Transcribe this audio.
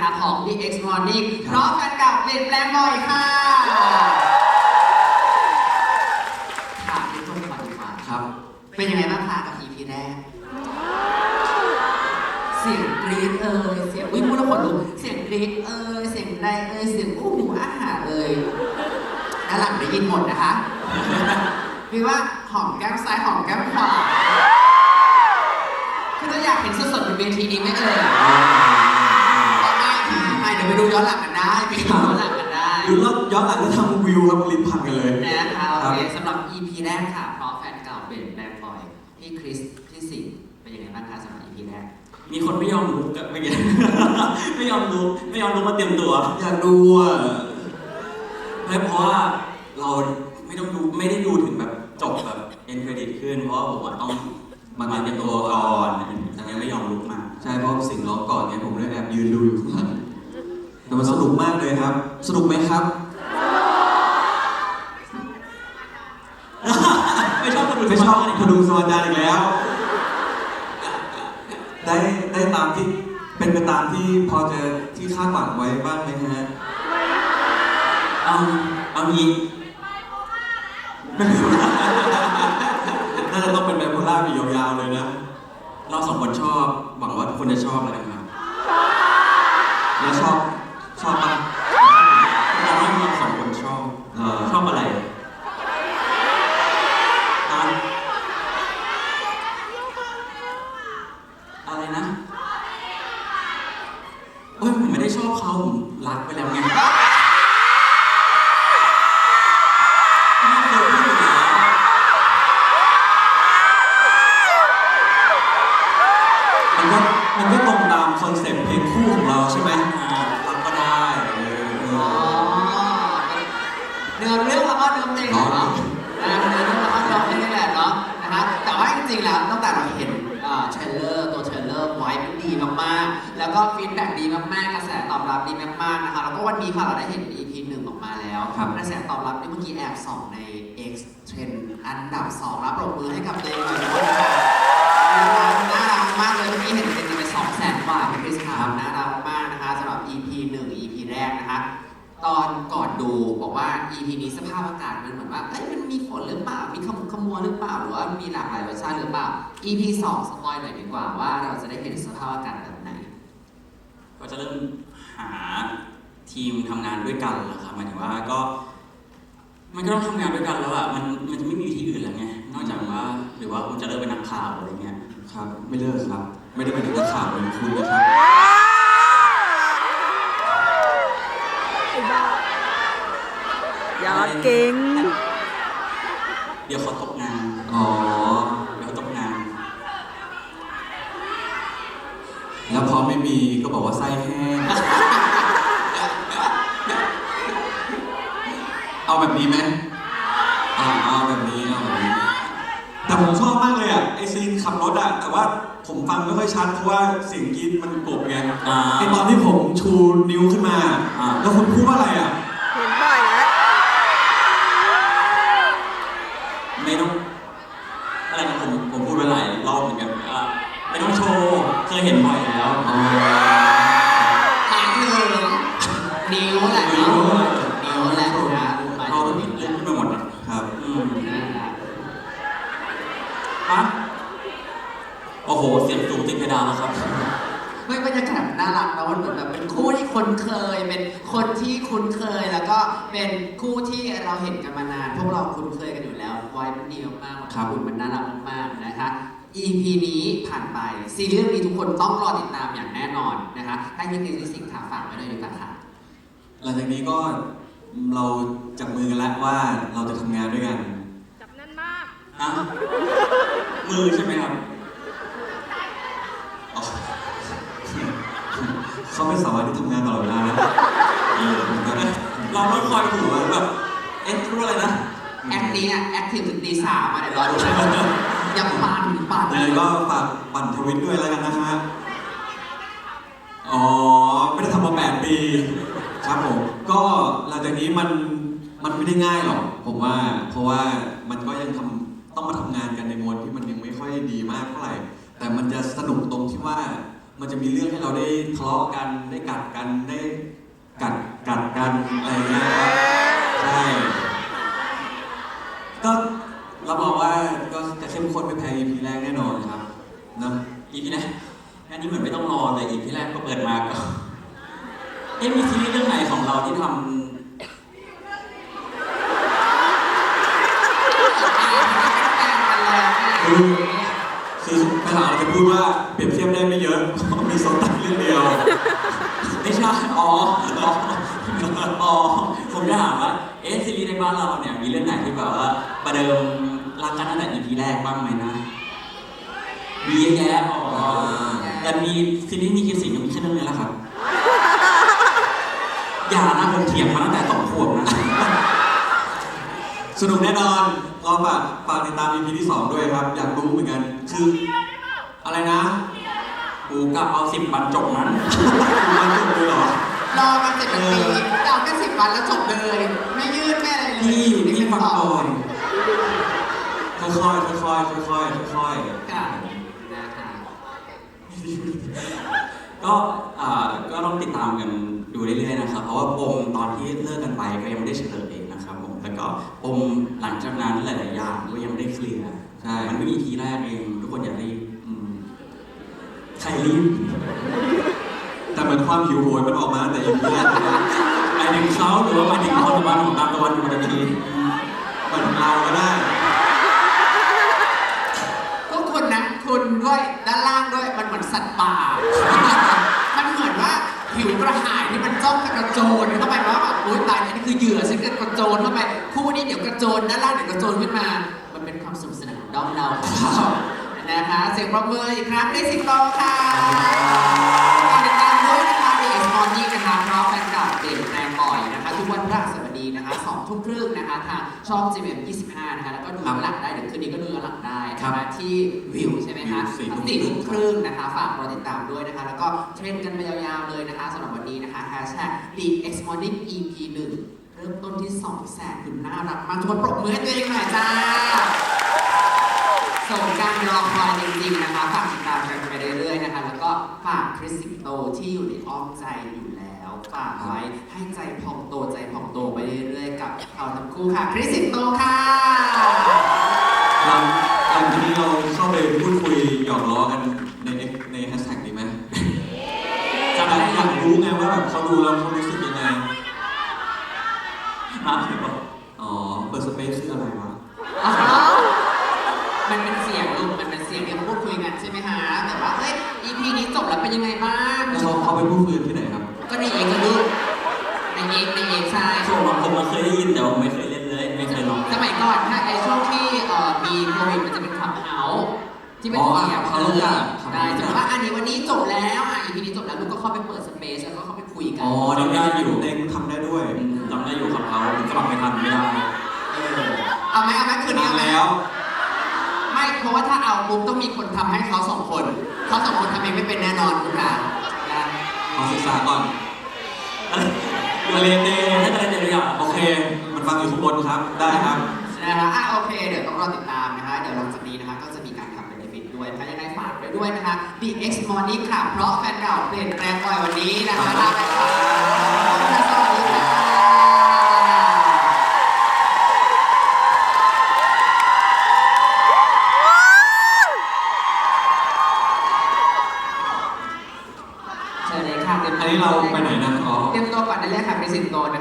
นะคะของ The X Morning เพราะแฟนเก่าเปลี่ยนแปลงบ่อยค่ะถามพี่ตุ้มก่อนดีกว่าครับ เป็นยังไงบ้างคะกับ EP แรกเสียงกรี๊ดเอ่ยเสียงอุ้ยพูดแล้วขนลุกเสียงกรี๊ดเอ่ยเสียงใดเอ่ยเสียงอู้หูอาหารเอ่ยด้านหลังได้ยินหมดนะคะพี่ว่าหอมแก้มซ้ายหอมแก้มขวาคือจะอยากเห็นสดๆบนเวทีนี้ไหมเอ่ยไม่ค่ะไม่เดี๋ยวไปดูย้อนหลังกันได้ไปดูย้อนหลังกันได้ดูแล้วย้อนหลังแล้วทำวิวครับลิ้นพันกันเลยนะคะโอครับเคสำหรับ EP แรกค่ะ เพราะแฟนเก่าเปลี่ยนแปลงบ่อยพี่คริสพี่สิงห์เป็นยังไงบ้างคะสำหรับ EP แรกมีคนไม่ยอมลุกอะเมื่อกี้ไม่ยอมลุกไม่ยอมลุกมาเตรียมตัวอยากดูอะและเพราะว่าเราไม่ต้องดูไม่ได้ดูถึงแบบจบแบบเอ็นเครดิตขึ้น เพราะว่าผมอะต้องมาเตรียมตัวก่อนแต่ยังไม่ยอมลุกมา ใช่เพราะสิ่งร้องก่อนไงผมเลยแอบยืนดูอยู่ข้างหลัง แต่มันสนุกมากเลยครับ สนุกไหมครับ ไม่ชอบคนดูไม่ชอบพดุงสมการอีกแล้ว ได้ได้ตามที่เป็นไปตามที่พอจะที่คาดหวังไว้บ้างไหมฮะเอาเอางี้น่าจะต้องเป็นแบบโพล่ามียาวๆเลยนะ เราสองคนชอบ หวังว่าทุกคนจะชอบแล้วกันครับแล้วชอบ ชอบปะเราว่าเราสองคนชอบเออชอบอะไรอะอะไรนะเอ้ยผมไม่ได้ชอบเขาผมรักไปแล้วไง ดีมากๆนะคะแล้วก็วันนี้ค่ะเราได้เห็น EP หนึ่งออกมาแล้วครับกระแสตอบรับนี่เมื่อกี้แอบส่องใน X Trend อันดับ2รับปรบมือให้กับตัวเองหน่อยทุกคนนะคะน่ารักน่ารักมากเลยเมื่อกี้เห็นเต็มๆไปสองแสนกว่าพี่คริสครับน่ารักมากนะคะสำหรับ EP 1 EP แรกนะคะตอนก่อนดูบอกว่า EP นี้สภาพอากาศมันเหมือนว่าเอ้ยมันมีฝนหรือเปล่า มีขมุกขมัวหรือเปล่า หรือว่ามีหลากหลายรสชาติหรือเปล่า EP 2สปอยหน่อยดีกว่าว่าเราจะได้เห็นสภาพอากาศแบบไหน ก็จะเริ่ม หาทีมทำงานด้วยกันแล้วครับหมายถึงว่าก็ มันก็ต้องทำงานด้วยกันแล้วอะมันมันจะไม่มีที่อื่นแล้วไงนอกจากว่าหรือว่าคุณจะเลิกเป็นนักข่าวอะไรเงี้ยครับ ไม่เลิกครับ ไม่ได้เป็นนักข่าวเหมือนคุณนะครับอย่าเก่ง เดี๋ยวเขาตกงานอ๋อ เดี๋ยวเขาตกงาน แล้วพอไม่มีก็บอกว่าไส้แห้ง เอาแบบนี้ไหมอ่าเอาแบบนี้เอาแบบนี้ แต่ผมชอบมากเลยอะไอซีนขับรถอะแต่ว่าผมฟังไม่ค่อยชัดเพราะว่าเสียงกรีดมันกบไงอ่า ไอตอนที่ผมชูนิ้วขึ้นมา อ่า แล้วคุณพูดว่าอะไรอะ เห็นบ่อยแล้วไม่ต้องอะไรนะผมผมพูดไปหลายรอบเหมือนกันอ่าไม่ต้องโชว์เคยเห็นบ่อย แล้วอ๋อหมายถึงนิ้วแหละเนาะนิ้วแหละนะหมาเราถึต้องงนิ้วเล่นขึ้นไปหมดอะครับอืมนะคะฮะโอ้โห เสียงสูงติดเพดานแล้วครับเฮ้ยบรรยากาศน่ารักนะมันเหมือนแบบเป็นคู่ที่คุ้นเคย เป็นคนที่คุ้นเคยแล้วก็เป็นคู่ที่เราเห็นกันมานาน พวกเราคุ้นเคยกันอยู่แล้วไว้มันดีมากๆครับณมันน่ารักมากๆนะคะ EP นี้ผ่านไปซีรีส์เรื่องนี้ทุกคนต้องรอติดตามอย่างแน่นอนนะคะให้พี่คริสสิงห์ค่ะฝากไว้เลยดีกว่าค่ะ หลังจากนี้ก็เราจับมือกันแล้วว่าเราจะทำงานด้วยกันจับแน่นมากฮะมือใช่ไหมครับอ๋อเขาไม่สามารถที่ทำงานตลอดเวลานะเออผมก็ได้เราต้องคอยหูแบบเอ๊ะพูดอะไรนะ แอคนี้อะแอคทีฟถึงตีสามอะเดี๋ยวรอดูนะ ยังปั่นปั่นยังไงก็ฝากปั่นทวิตด้วยแล้วกันนะฮะ อ๋อ ไม่ได้ทำมาแปดปี ครับผม ก็หลังจากนี้มันมันไม่ได้ง่ายหรอกผมว่า เพราะว่ามันก็ยังทำต้องมาทำงานกันในโหมดที่มันยังไม่ค่อยดีมากเท่าไหร่ แต่มันจะสนุกตรงที่ว่า มันจะมีเรื่องให้เราได้ทะเลาะกันได้กัดกันได้กัดกัดกันอะไรอย่างเงี้ยครับใช่ ก็ รับรองว่าก็จะเข้มข้นไม่แพ้ EP แรกแน่นอนครับเนอะอีพีแรกอันนี้เหมือนไม่ต้องรอเลยอีพีแรกก็เปิดมาก็เอ๊ะมีซีรีส์เรื่องไหนของเราที่ทำคือคือภาษาเราจะพูดว่าเปรียบเทียบได้ไม่เยอะเพราะมีโซตัสเรื่องเดียว ไม่ใช่อ๋ออ๋ออ๋อผมจะถามว่าเอ๊ะซีรีส์ในบ้านเราเนี่ยมีเรื่องไหนที่แบบว่าประเดิม รักกันตั้งแต่ EP แรกบ้างไหมนะ มีเยอะแยะอ๋อแต่มีซีรีส์มีคิดสิงก็มีแค่เรื่องนี้แหละครับ อย่านะผมเถียงมาตั้งแต่สองขวบนะ สนุกแน่นอนรอฝากฝากติดตาม EP ที่2ด้วยครับ อยากรู้เหมือนกัน คือ อะไรนะกูกลับเอาสิบวันจบนั้นมันจบเลยเหรอ รอมาเจ็ดปีเดาแค่สิบวันแล้วจบเลย ไม่ยืดไม่อะไรเลยนี่นี่เป็ฟังต่ก่อนค่ อยๆค่อยๆค่อยๆค่อยๆค่อยค่ะนะคะก็อ่าก็ต้องติดตามกันดูเรื่อยๆนะครับ เพราะว่าปมตอนที่เลิกกันไปก็ยังไม่ได้เฉลยนะครับผมแล้วก็ปมหลังจากนั้นหลายๆอย่างก็ยังไม่ได้เคลียร์ๆใช่มันไม่มีทีแรกเองทุกคนอย่ารีบอืมใครรีบแต่เหมือนความหิวโหยมันออกมาตั้งแต่ EP แรกเลยนะหมายถึงเขาหรือว่าหมายถึงคนบ้านของตามตะวันอยู่บนทีเหมือนเราก็ได้ พวกคุณนะคุณ ด้วย ด้านล่างด้วย มันเหมือนสัตว์ป่า มันเหมือนว่าหิวกระหายที่มันจ้องจะกระโจนเข้าไปว่าแบบโอ๊ยตายอันนี้คือเหยื่อฉันจะกระโจนเข้าไป คู่นี้เดี๋ยวกระโจนด้านล่างเดี๋ยวกระโจนขึ้นมา มันเป็นความสนุกสนานของด้อมเราครับนะคะ เสียงปรบมืออีกครั้งได้สิงโตค่ะฝากติดตามด้วยนะคะเด็กมอนี่นะคะเพราะ นะคะสองทุ่มครึ่งนะคะทางช่อง GMM 25นะคะแล้วก็ดูย้อนหลังได้เดี๋ยวคืนนี้ก็ดูย้อนหลังได้นะคะที่วิวใช่ไหมคะสี่ทุ่มสี่ทุ่มครึ่งนะคะฝากรอติดตามด้วยนะคะ แล้วก็เทรนกันไปยาวๆเลยนะคะสำหรับวันนี้นะคะ hashtag the x morning ep 1เริ่มต้นที่2แสนคุณน่ารักมากทุกคนปรบมือให้ตัวเองหน่อยจ้าส่งการรอคอยจริงๆนะคะฝากติดตามกันไปเรื่อยๆนะคะ แล้วก็ฝากคริสสิงโตที่อยู่ในอ้อมใจอยู่แล้ว ฝากไว้ให้ใจพองโตใจพองโตไปเรื่อยๆกับเขาทั้งคู่ค่ะ คริสสิงโตค่ะหลังหลังจากนี้เราเข้าไปพูดคุยหยอกล้อกันในในแฮชแท็กดีไหมจะอยากได้อยากรู้ไงว่าแบบเขาดูแล้วเขารู้สึกยังไงมาถึงบอกอ๋อเปิดสเปซคืออะไรวะอ้าวมันเป็นเสียงลูกมันเป็นเสียงที่เขาพูดคุยกันใช่ไหมคะแต่ว่าเฮ้ย EP นี้จบแล้วเป็นยังไงบ้างแล้วเขาเขาไปพูดคุยกันที่ไหนครับก็ ในเองก็ลูกในเองในเองใช่ช่วงบางคนมาเคยได้ยินแต่ว่าไม่เคยเล่นเลยไม่เคยลองสมัยก่อนถ้าไอช่วงที่เอ่อมีโควิดมันจะเป็นขับเฮาส์ที่เป็นอ๋อเสียงเขารู้จักได้สมมติว่าอันนี้วันนี้จบแล้วอะ EP นี้จบแล้วลูกก็เข้าไปเปิดสเปซแล้วก็เข้าไปคุยกัอ๋อทำได้อยู่เองทำได้ด้วยอืมจำได้อยู่ครับเขาผมสมัครไม่ทันไม่ได้เออเอาไหมเอาไหมคืนนี้นานเอาไหมแล้วไม่เพราะว่าถ้าเอาปุ๊บต้องมีคนทำให้เขาสองคน เขาสองคนทำเองไม่เป็นแน่นอนคุณค่ะนะขอศึกษาก่อน มาเรียนเต้ให้อะไรเดย์อย่างโอเค มันฟังอยู่ทุกคนครับ ได้ครับ นะคะอะโอเค เดี๋ยวต้องรอติดตามนะคะ เดี๋ยวหลังจากนี้นะคะ ก็จะมีการทำเป็นฟิตด้วยนะคะยังไงฝากไว้ด้วยนะคะ BX Morning ค่ะ เพราะแฟนเก่าเปลี่ยนแปลงบ่อยวันนี้นะคะลาไปก่อน